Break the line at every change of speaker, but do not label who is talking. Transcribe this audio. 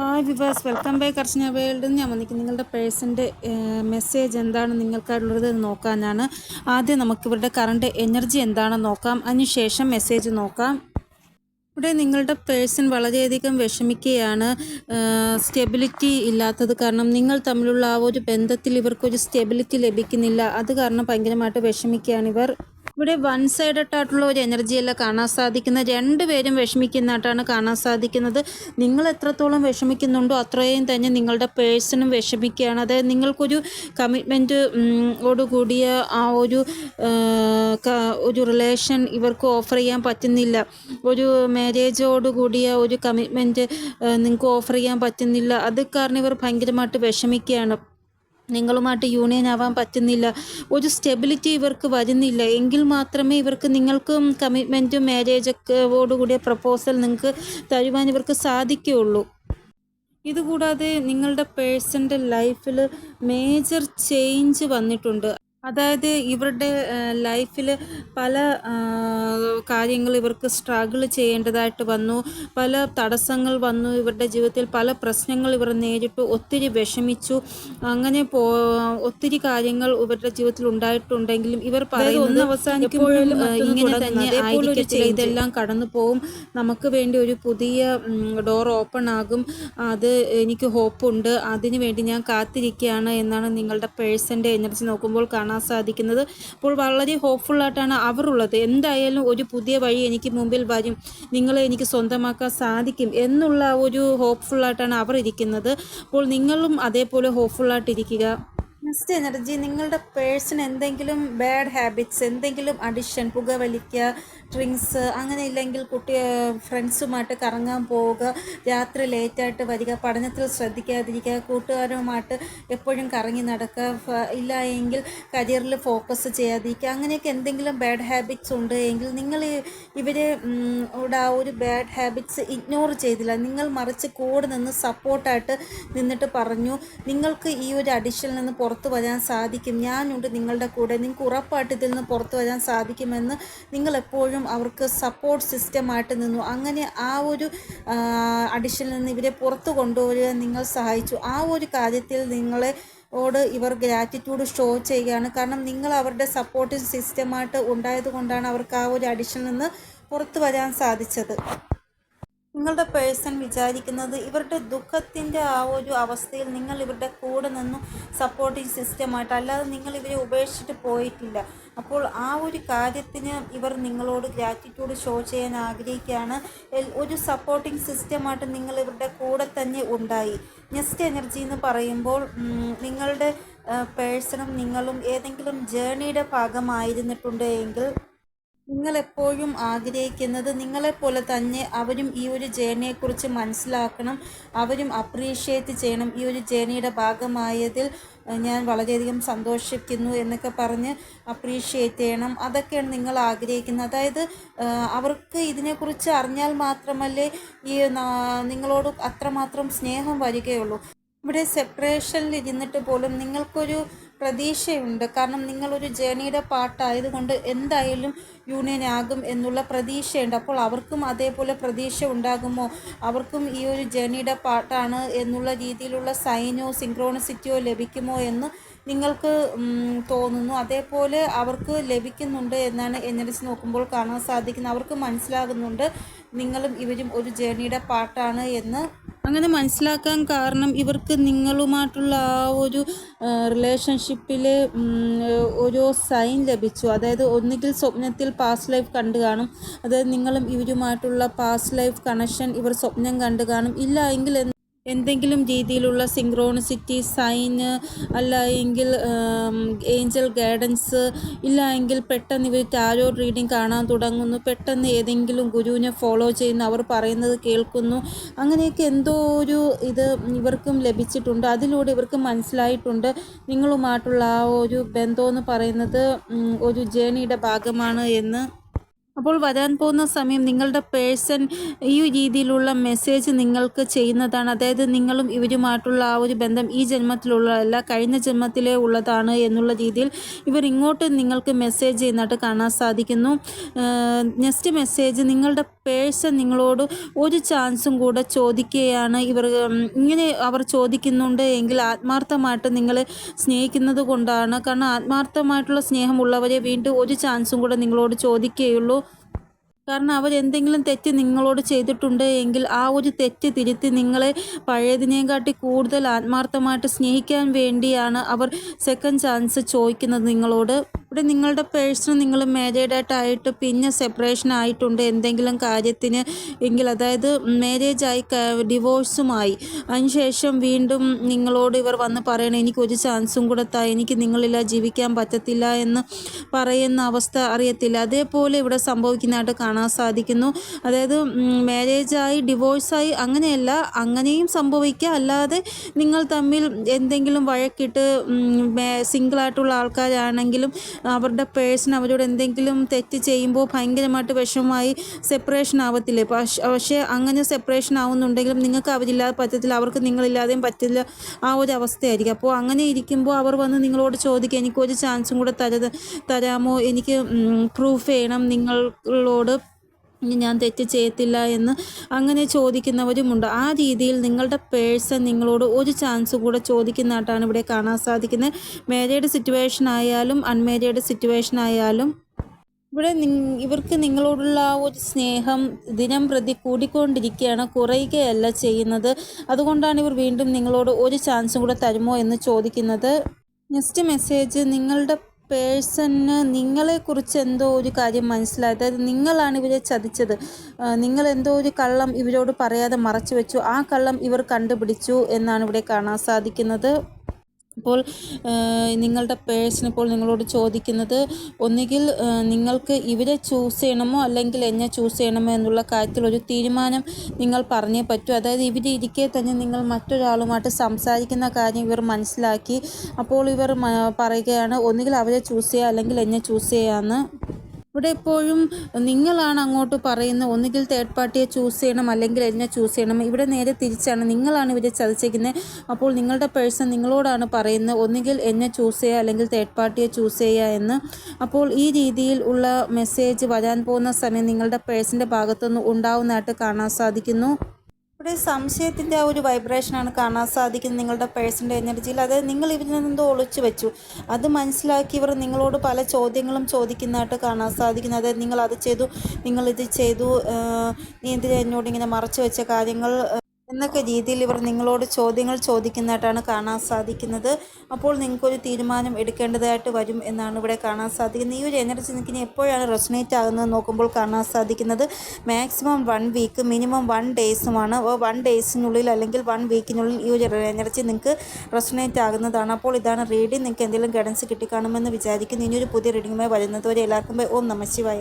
Hi വിവാസ് welcome by Karshana world. ഞാൻ വന്നിരിക്കുന്നത് നിങ്ങളുടെ പേഴ്സന്റെ മെസ്സേജ് എന്താണ് നിങ്ങൾക്കായിട്ടുള്ളത് എന്ന് നോക്കാനാണ്. ആദ്യം നമുക്ക് കറണ്ട് എനർജി എന്താണെന്ന് നോക്കാം. അതിനുശേഷം മെസ്സേജ് നോക്കാം. ഇവിടെ നിങ്ങളുടെ പേഴ്സൺ വളരെയധികം വിഷമിക്കുകയാണ്. സ്റ്റെബിലിറ്റി ഇല്ലാത്തത് കാരണം നിങ്ങൾ തമ്മിലുള്ള ആ ഒരു ബന്ധത്തിൽ ഇവർക്കൊരു സ്റ്റെബിലിറ്റി ലഭിക്കുന്നില്ല. അത് കാരണം ഭയങ്കരമായിട്ട് വിഷമിക്കുകയാണ് ഇവർ. ഇവിടെ വൺ സൈഡഡ് ആയിട്ടുള്ള ഒരു എനർജിയല്ല കാണാൻ സാധിക്കുന്നത്? രണ്ടുപേരും വിഷമിക്കുന്നതായിട്ടാണ് കാണാൻ സാധിക്കുന്നത്. നിങ്ങൾ എത്രത്തോളം വിഷമിക്കുന്നുണ്ടോ അത്രയും തന്നെ നിങ്ങളുടെ പേഴ്സണും വിഷമിക്കുകയാണ്. അതായത് നിങ്ങൾക്കൊരു കമ്മിറ്റ്മെന്റ് ഓടുകൂടിയ ആ ഒരു ഒരു റിലേഷൻ ഇവർക്ക് ഓഫർ ചെയ്യാൻ പറ്റുന്നില്ല. ഒരു മാരേജോടുകൂടിയ ഒരു കമ്മിറ്റ്മെന്റ് നിങ്ങൾക്ക് ഓഫർ ചെയ്യാൻ പറ്റുന്നില്ല. അത് കാരണം ഇവർ ഭയങ്കരമായിട്ട് വിഷമിക്കുകയാണ്. നിങ്ങളുമായിട്ട് യൂണിയൻ ആവാൻ പറ്റുന്നില്ല. ഒരു സ്റ്റെബിലിറ്റി ഇവർക്ക് വരുന്നില്ല. എങ്കിൽ മാത്രമേ ഇവർക്ക് നിങ്ങൾക്കും കമ്മിറ്റ്മെന്റും മാരേജൊക്കെ ഓടുകൂടിയ പ്രപ്പോസൽ നിങ്ങൾക്ക് തരുവാൻ ഇവർക്ക് സാധിക്കുകയുള്ളൂ. ഇതുകൂടാതെ നിങ്ങളുടെ പേഴ്സന്റെ ലൈഫിൽ മേജർ ചേഞ്ച് വന്നിട്ടുണ്ട്. അതായത് ഇവരുടെ ലൈഫിൽ പല കാര്യങ്ങൾ ഇവർക്ക് സ്ട്രഗിൾ ചെയ്യേണ്ടതായിട്ട് വന്നു. പല തടസ്സങ്ങൾ വന്നു. ഇവരുടെ ജീവിതത്തിൽ പല പ്രശ്നങ്ങൾ ഇവർ നേരിട്ടു. ഒത്തിരി വിഷമിച്ചു. അങ്ങനെ പോ ഒത്തിരി കാര്യങ്ങൾ ഇവരുടെ ജീവിതത്തിൽ ഉണ്ടായിട്ടുണ്ടെങ്കിലും ഇവർ പറയുന്നത് അവസാനിക്കുമ്പോഴും ഇങ്ങനെ തന്നെ ആയിരിക്കത്തില്ല. ഇതെല്ലാം കടന്നു പോകും നമുക്ക് വേണ്ടി ഒരു പുതിയ ഡോർ ഓപ്പൺ ആകും. അത് എനിക്ക് ഹോപ്പുണ്ട് അതിനു വേണ്ടി ഞാൻ കാത്തിരിക്കുകയാണ് എന്നാണ് നിങ്ങളുടെ പേഴ്സന്റെ എനർജി നോക്കുമ്പോൾ കാണാൻ സാധിക്കുന്നത്. അപ്പോൾ വളരെ ഹോപ്പ്ഫുള്ളായിട്ടാണ് അവർ ഉള്ളത്. എന്തായാലും ഒരു പുതിയ വഴി എനിക്ക് മുമ്പിൽ വരും. നിങ്ങളെ എനിക്ക് സ്വന്തമാക്കാൻ സാധിക്കും എന്നുള്ള ഒരു ഹോപ്പ്ഫുള്ളായിട്ടാണ് അവർ ഇരിക്കുന്നത്. അപ്പോൾ നിങ്ങളും അതേപോലെ ഹോപ്പ്ഫുള്ളായിട്ടിരിക്കുക നെക്സ്റ്റ് എനർജി നിങ്ങളുടെ പേഴ്സൺ എന്തെങ്കിലും ബാഡ് ഹാബിറ്റ്സ് എന്തെങ്കിലും അഡിഷൻ പുകവലിക്കുക ഡ്രിങ്ക്സ് അങ്ങനെ ഇല്ലെങ്കിൽ കുട്ടി ഫ്രണ്ട്സുമായിട്ട് കറങ്ങാൻ പോവുക രാത്രി ലേറ്റായിട്ട് വരിക പഠനത്തിൽ ശ്രദ്ധിക്കാതിരിക്കുക കൂട്ടുകാരുമായിട്ട് എപ്പോഴും കറങ്ങി നടക്കുക ഇല്ല എങ്കിൽ കരിയറിൽ ഫോക്കസ് ചെയ്യാതിരിക്കുക അങ്ങനെയൊക്കെ എന്തെങ്കിലും ബാഡ് ഹാബിറ്റ്സ് ഉണ്ട് എങ്കിൽ നിങ്ങൾ ഇവരെ ഇവിടെ ആ ഒരു ബാഡ് ഹാബിറ്റ്സ് ഇഗ്നോർ ചെയ്തില്ല. നിങ്ങൾ മറിച്ച് കൂടെ നിന്ന് സപ്പോർട്ടായിട്ട് നിന്നിട്ട് പറഞ്ഞു. നിങ്ങൾക്ക് ഈ ഒരു അഡിഷനിൽ നിന്ന് പുറത്തു വരാൻ സാധിക്കും. ഞാനുണ്ട് നിങ്ങളുടെ കൂടെ. നിങ്ങൾക്ക് ഉറപ്പായിട്ട് ഇതിൽ നിന്ന് പുറത്തു വരാൻ സാധിക്കുമെന്ന് നിങ്ങൾ എപ്പോഴും അവർക്ക് സപ്പോർട്ട് സിസ്റ്റമായിട്ട് നിന്നു. അങ്ങനെ ആ ഒരു അഡിഷനിൽ നിന്ന് ഇവരെ പുറത്തു കൊണ്ടുവരാൻ നിങ്ങൾ സഹായിച്ചു. ആ ഒരു കാര്യത്തിൽ നിങ്ങളെ ഓട് ഇവർ ഗ്രാറ്റിറ്റ്യൂഡ് ഷോ ചെയ്യുകയാണ്. കാരണം നിങ്ങൾ അവരുടെ സപ്പോർട്ടിങ് സിസ്റ്റമായിട്ട് ഉണ്ടായത് കൊണ്ടാണ് അവർക്ക് ആ ഒരു അഡിഷനിൽ നിന്ന് പുറത്തു വരാൻ സാധിച്ചത്. നിങ്ങളുടെ പേഴ്സൺ വിചാരിക്കുന്നത് ഇവരുടെ ദുഃഖത്തിന്റെ ആ ഒരു അവസ്ഥയിൽ നിങ്ങൾ ഇവരുടെ കൂടെ നിന്നും സപ്പോർട്ടിങ് സിസ്റ്റമായിട്ട് അല്ലാതെ നിങ്ങൾ ഇവരെ ഉപേക്ഷിച്ചിട്ട് പോയിട്ടില്ല. അപ്പോൾ ആ ഒരു കാര്യത്തിന് ഇവർ നിങ്ങളോട് ഗ്രാറ്റിറ്റ്യൂഡ് ഷോ ചെയ്യാൻ ആഗ്രഹിക്കുകയാണ്. ഒരു സപ്പോർട്ടിങ് സിസ്റ്റമായിട്ട് നിങ്ങൾ ഇവരുടെ കൂടെ തന്നെ ഉണ്ടായി. നെസ്റ്റ് എനർജി എന്ന് പറയുമ്പോൾ നിങ്ങളുടെ പേഴ്സണും നിങ്ങളും ഏതെങ്കിലും ജേണിയുടെ ഭാഗമായിരുന്നിട്ടുണ്ട് എങ്കിൽ നിങ്ങൾ എപ്പോഴും ആഗ്രഹിക്കുന്നത് നിങ്ങളെപ്പോലെ തന്നെ അവരും ഈ ഒരു ജേണിയെക്കുറിച്ച് മനസ്സിലാക്കണം. അവരും അപ്രീഷിയേറ്റ് ചെയ്യണം. ഈ ഒരു ജേണിയുടെ ഭാഗമായതിൽ ഞാൻ വളരെയധികം സന്തോഷിക്കുന്നു എന്നൊക്കെ പറഞ്ഞ് അപ്രീഷിയേറ്റ് ചെയ്യണം. അതൊക്കെയാണ് നിങ്ങൾ ആഗ്രഹിക്കുന്നത്. അതായത് അവർക്ക് ഇതിനെക്കുറിച്ച് അറിഞ്ഞാൽ മാത്രമല്ലേ ഈ നിങ്ങളോട് അത്രമാത്രം സ്നേഹം വരികയുള്ളൂ. ഇവിടെ സെപ്പറേഷനിൽ ഇരുന്നിട്ട് പോലും നിങ്ങൾക്കൊരു പ്രതീക്ഷയുണ്ട്. കാരണം നിങ്ങളൊരു ജേണിയുടെ പാട്ടായതുകൊണ്ട് എന്തായാലും യൂണിയൻ ആകും എന്നുള്ള പ്രതീക്ഷയുണ്ട്. അപ്പോൾ അവർക്കും അതേപോലെ പ്രതീക്ഷ ഉണ്ടാകുമോ? അവർക്കും ഈ ഒരു ജേണിയുടെ പാട്ടാണ് എന്നുള്ള രീതിയിലുള്ള സൈനോ സിങ്ക്രോണിസിറ്റിയോ ലഭിക്കുമോ എന്ന് നിങ്ങൾക്ക് തോന്നുന്നു. അതേപോലെ അവർക്ക് ലഭിക്കുന്നുണ്ട് എന്നാണ് എനർജി നോക്കുമ്പോൾ കാണാൻ സാധിക്കുന്നത്. അവർക്ക് മനസ്സിലാകുന്നുണ്ട് നിങ്ങളും ഇവരും ഒരു ജേണിയുടെ പാട്ടാണ് എന്ന് അങ്ങനെ മനസ്സിലാക്കാൻ കാരണം ഇവർക്ക് നിങ്ങളുമായിട്ടുള്ള ആ ഒരു റിലേഷൻഷിപ്പിൽ ഒരു സൈൻ ലഭിച്ചു. അതായത് ഒന്നുകിൽ സ്വപ്നത്തിൽ പാസ്റ്റ് ലൈഫ് കണ്ടു കാണും. അതായത് നിങ്ങളും ഇവരുമായിട്ടുള്ള പാസ്റ്റ് ലൈഫ് കണക്ഷൻ ഇവർ സ്വപ്നം കണ്ടു കാണും. ഇല്ല എങ്കിൽ എന്തെങ്കിലും രീതിയിലുള്ള സിങ്ക്രോണിസിറ്റി സൈന് അല്ല എങ്കിൽ ഏഞ്ചൽ ഗൈഡൻസ് ഇല്ല എങ്കിൽ പെട്ടെന്ന് ഇവർ ടാരോ റീഡിങ് കാണാൻ തുടങ്ങുന്നു. പെട്ടെന്ന് ഏതെങ്കിലും ഗുരുവിനെ ഫോളോ ചെയ്യുന്നു അവർ പറയുന്നത് കേൾക്കുന്നു. അങ്ങനെയൊക്കെ എന്തോ ഒരു ഇത് ഇവർക്കും ലഭിച്ചിട്ടുണ്ട്. അതിലൂടെ ഇവർക്ക് മനസ്സിലായിട്ടുണ്ട്. നിങ്ങളുമായിട്ടുള്ള ആ ഒരു ബന്ധമെന്ന് പറയുന്നത് ഒരു ജേണിയുടെ ഭാഗമാണ് എന്ന് അപ്പോൾ വരാൻ പോകുന്ന സമയം നിങ്ങളുടെ പേഴ്സൺ ഈ രീതിയിലുള്ള മെസ്സേജ് നിങ്ങൾക്ക് ചെയ്യുന്നതാണ്. അതായത് നിങ്ങളും ഇവരുമായിട്ടുള്ള ആ ഒരു ബന്ധം ഈ ജന്മത്തിലുള്ളതല്ല കഴിഞ്ഞ ജന്മത്തിലേ ഉള്ളതാണ് എന്നുള്ള രീതിയിൽ ഇവർ ഇങ്ങോട്ട് നിങ്ങൾക്ക് മെസ്സേജ് ചെയ്യുന്നതായിട്ട് കാണാൻ സാധിക്കുന്നു. നെക്സ്റ്റ് മെസ്സേജ് നിങ്ങളുടെ പേഴ്സൺ നിങ്ങളോട് ഒരു ചാൻസും കൂടെ ചോദിക്കുകയാണ്. ഇവർ ഇങ്ങനെ അവർ ചോദിക്കുന്നുണ്ട് എങ്കിൽ ആത്മാർത്ഥമായിട്ട് നിങ്ങളെ സ്നേഹിക്കുന്നത് കൊണ്ടാണ്. കാരണം ആത്മാർത്ഥമായിട്ടുള്ള സ്നേഹമുള്ളവരെ വീണ്ടും ഒരു ചാൻസും കൂടെ നിങ്ങളോട് ചോദിക്കുകയുള്ളൂ. കാരണം അവരെന്തെങ്കിലും തെറ്റ് നിങ്ങളോട് ചെയ്തിട്ടുണ്ട് എങ്കിൽ ആ ഒരു തെറ്റ് തിരുത്തി നിങ്ങളെ പഴയതിനെക്കാട്ടി കൂടുതൽ ആത്മാർത്ഥമായിട്ട് സ്നേഹിക്കാൻ വേണ്ടിയാണ് അവർ സെക്കൻഡ് ചാൻസ് ചോദിക്കുന്നത് നിങ്ങളോട്. ഇവിടെ നിങ്ങളുടെ പേഴ്സൺ നിങ്ങൾ മാരേഡായിട്ടായിട്ട് പിന്നെ സെപ്പറേഷൻ ആയിട്ടുണ്ട് എന്തെങ്കിലും കാര്യത്തിന് എങ്കിൽ അതായത് മാരേജ് ആയി ഡിവോഴ്സുമായി അതിനുശേഷം വീണ്ടും നിങ്ങളോട് ഇവർ വന്ന് പറയണം എനിക്ക് ഒരു ചാൻസും കൂടെ താ എനിക്ക് നിങ്ങളില്ല ജീവിക്കാൻ പറ്റത്തില്ല എന്ന് പറയുന്ന അവസ്ഥ അറിയത്തില്ല. അതേപോലെ ഇവിടെ സംഭവിക്കുന്നതായിട്ട് കാണാൻ സാധിക്കുന്നു. അതായത് മാരേജായി ഡിവോഴ്സായി അങ്ങനെയല്ല അങ്ങനെയും സംഭവിക്കുക അല്ലാതെ നിങ്ങൾ തമ്മിൽ എന്തെങ്കിലും വഴക്കിട്ട് സിംഗിളായിട്ടുള്ള ആൾക്കാരാണെങ്കിലും അവരുടെ പേഴ്സൺ അവരോട് എന്തെങ്കിലും തെറ്റ് ചെയ്യുമ്പോൾ ഭയങ്കരമായിട്ട് വിഷമമായി സെപ്പറേഷൻ ആവത്തില്ലേ? പക്ഷേ അങ്ങനെ സെപ്പറേഷൻ ആവുന്നുണ്ടെങ്കിലും നിങ്ങൾക്ക് അവരില്ലാതെ പറ്റത്തില്ല. അവർക്ക് നിങ്ങളില്ലാതെയും പറ്റില്ല. ആ ഒരു അവസ്ഥയായിരിക്കും. അപ്പോൾ അങ്ങനെ ഇരിക്കുമ്പോൾ അവർ വന്ന് നിങ്ങളോട് ചോദിക്കുക എനിക്കൊരു ചാൻസും കൂടെ തര തരാമോ? എനിക്ക് പ്രൂഫ് ചെയ്യണം നിങ്ങളോട്. ഞാൻ തെറ്റ് ചെയ്യത്തില്ല എന്ന് അങ്ങനെ ചോദിക്കുന്നവരുമുണ്ട്. ആ രീതിയിൽ നിങ്ങളുടെ പേഴ്സൺ നിങ്ങളോട് ഒരു ചാൻസ് കൂടെ ചോദിക്കുന്നതായിട്ടാണ് ഇവിടെ കാണാൻ സാധിക്കുന്നത്. മേരിയുടെ സിറ്റുവേഷൻ ആയാലും അൺമേരിയുടെ സിറ്റുവേഷൻ ആയാലും ഇവിടെ ഇവർക്ക് നിങ്ങളോടുള്ള ആ ഒരു സ്നേഹം ദിനം പ്രതി കൂടിക്കൊണ്ടിരിക്കുകയാണ് കുറയുകയല്ല ചെയ്യുന്നത്. അതുകൊണ്ടാണ് ഇവർ വീണ്ടും നിങ്ങളോട് ഒരു ചാൻസും കൂടെ തരുമോ എന്ന് ചോദിക്കുന്നത്. നെക്സ്റ്റ് മെസ്സേജ് നിങ്ങളുടെ പേഴ്സണിന് നിങ്ങളെക്കുറിച്ച് എന്തോ ഒരു കാര്യം മനസ്സിലായി. അതായത് നിങ്ങളാണ് ഇവരെ ചതിച്ചത്. നിങ്ങൾ എന്തോ ഒരു കള്ളം ഇവരോട് പറയാതെ മറച്ചു വെച്ചു. ആ കള്ളം ഇവർ കണ്ടുപിടിച്ചു എന്നാണ് ഇവിടെ കാണാൻ സാധിക്കുന്നത്. ഇപ്പോൾ നിങ്ങളുടെ പേഴ്സൺ ഇപ്പോൾ നിങ്ങളോട് ചോദിക്കുന്നത് ഒന്നുകിൽ നിങ്ങൾക്ക് ഇവരെ ചൂസ് ചെയ്യണമോ അല്ലെങ്കിൽ എന്നെ ചൂസ് ചെയ്യണമോ എന്നുള്ള കാര്യത്തിൽ ഒരു തീരുമാനം നിങ്ങൾ പറഞ്ഞേ പറ്റൂ. അതായത് ഇവിടെ ഇരിക്കെ തന്നെ നിങ്ങൾ മറ്റൊരാളുമായിട്ട് സംസാരിക്കുന്ന കാര്യം ഇവർ മനസ്സിലാക്കി അപ്പോൾ ഇവർ പറയുകയാണ് ഒന്നുകിൽ അവരെ ചൂസ് ചെയ്യുക അല്ലെങ്കിൽ എന്നെ ചൂസ് ചെയ്യാമെന്ന് ഇവിടെ എപ്പോഴും നിങ്ങളാണ് അങ്ങോട്ട് പറയുന്നത് ഒന്നുകിൽ തേർഡ് പാർട്ടിയെ ചൂസ് ചെയ്യണം അല്ലെങ്കിൽ എന്നെ ചൂസ് ചെയ്യണം. ഇവിടെ നേരെ തിരിച്ചാണ് നിങ്ങളാണ് ഇവരെ ചതിച്ചേക്കുന്നത്. അപ്പോൾ നിങ്ങളുടെ പേഴ്സൺ നിങ്ങളോടാണ് പറയുന്നത് ഒന്നുകിൽ എന്നെ ചൂസ് ചെയ്യുക അല്ലെങ്കിൽ തേർഡ് പാർട്ടിയെ ചൂസ് ചെയ്യുക എന്ന്. അപ്പോൾ ഈ രീതിയിൽ ഉള്ള മെസ്സേജ് വരാൻ പോകുന്ന സമയം നിങ്ങളുടെ പേഴ്സന്റെ ഭാഗത്തുനിന്ന് ഉണ്ടാവുന്നതായിട്ട് കാണാൻ സാധിക്കുന്നു. ഇവിടെ സംശയത്തിന്റെ ആ ഒരു വൈബ്രേഷനാണ് കാണാൻ സാധിക്കുന്നത് നിങ്ങളുടെ പേഴ്സന്റെ എനർജിയിൽ അതായത് നിങ്ങൾ ഇതിൽ നിന്നെന്തോ ഒളിച്ചു വെച്ചു. അത് മനസ്സിലാക്കി ഇവർ നിങ്ങളോട് പല ചോദ്യങ്ങളും ചോദിക്കുന്നതായിട്ട് കാണാൻ സാധിക്കുന്നത് അതായത് നിങ്ങൾ അത് ചെയ്തു നിങ്ങൾ ഇത് ചെയ്തു നീ എന്തിനാ എന്നോട് ഇങ്ങനെ മറച്ചു വെച്ച കാര്യങ്ങൾ എന്നൊക്കെ രീതിയിൽ ഇവർ നിങ്ങളോട് ചോദ്യങ്ങൾ ചോദിക്കുന്നതായിട്ടാണ് കാണാൻ സാധിക്കുന്നത്. അപ്പോൾ നിങ്ങൾക്കൊരു തീരുമാനം എടുക്കേണ്ടതായിട്ട് വരും എന്നാണ് ഇവിടെ കാണാൻ സാധിക്കുന്നത്. ഈ ഒരു എനർജി നിങ്ങൾക്ക് ഇനി എപ്പോഴാണ് റെസനേറ്റ് ആകുന്നത് നോക്കുമ്പോൾ കാണാൻ സാധിക്കുന്നത്. Maximum one week minimum one ഡേയ്സുമാണ് one ഡേയ്സിനുള്ളിൽ അല്ലെങ്കിൽ വൺ വീക്കിനുള്ളിൽ ഈ ഒരു എനർജി നിങ്ങൾക്ക് റെസനേറ്റ് ആകുന്നതാണ്. അപ്പോൾ ഇതാണ് റീഡിങ് നിങ്ങൾക്ക് എന്തെങ്കിലും ഗൈഡൻസ് കിട്ടിക്കാണുമെന്ന് വിചാരിക്കുന്നു. ഇനിയൊരു പുതിയ റീഡിങ്ങുമായി വരുന്നതുവരെ എല്ലാവർക്കും ഓം നമ ശിവായ.